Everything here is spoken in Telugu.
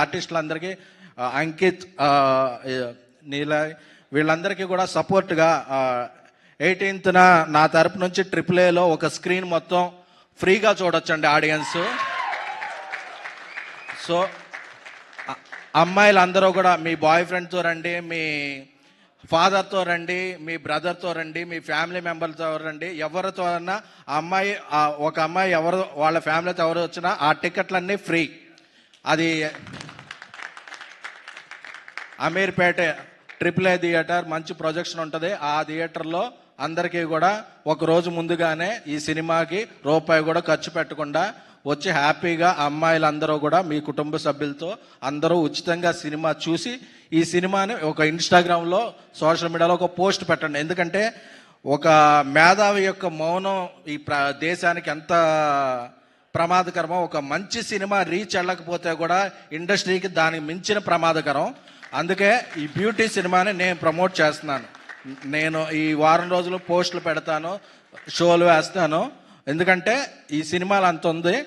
ఆర్టిస్టులందరికీ అంకిత్ నీల వీళ్ళందరికీ కూడా సపోర్ట్గా ఎయిటీన్త్న నా తరపు నుంచి ట్రిపుల్ ఏలో ఒక స్క్రీన్ మొత్తం ఫ్రీగా చూడొచ్చండి ఆడియన్స్. సో అమ్మాయిలు అందరూ కూడా మీ బాయ్ ఫ్రెండ్తో రండి మీ ఫాదర్తో రండి మీ బ్రదర్తో రండి మీ ఫ్యామిలీ మెంబర్తో రండి. ఎవరితో అన్నా ఆ అమ్మాయి ఒక అమ్మాయి ఎవరు వాళ్ళ ఫ్యామిలీతో ఎవరు వచ్చినా ఆ టికెట్లన్నీ ఫ్రీ. అది అమీర్పేట ట్రిపుల్ ఏ థియేటర్ మంచి ప్రొజెక్షన్ ఉంటుంది. ఆ థియేటర్లో అందరికీ కూడా ఒక రోజు ముందుగానే ఈ సినిమాకి రూపాయి కూడా ఖర్చు పెట్టకుండా వచ్చి హ్యాపీగా అమ్మాయిలందరూ కూడా మీ కుటుంబ సభ్యులతో అందరూ ఉచితంగా సినిమా చూసి ఈ సినిమాని ఒక ఇన్స్టాగ్రామ్లో సోషల్ మీడియాలో ఒక పోస్ట్ పెట్టండి. ఎందుకంటే ఒక మేధావి యొక్క మౌనం ఈ ప్ర దేశానికి ఎంత ప్రమాదకరమో ఒక మంచి సినిమా రీచ్ వెళ్ళకపోతే కూడా ఇండస్ట్రీకి దానికి మించిన ప్రమాదకరం. అందుకే ఈ బ్యూటీ సినిమాని నేను ప్రమోట్ చేస్తున్నాను. నేను ఈ వారం రోజులు పోస్టులు పెడతాను షోలు వేస్తాను. ఎందుకంటే ఈ సినిమాలు అంత ఉంది.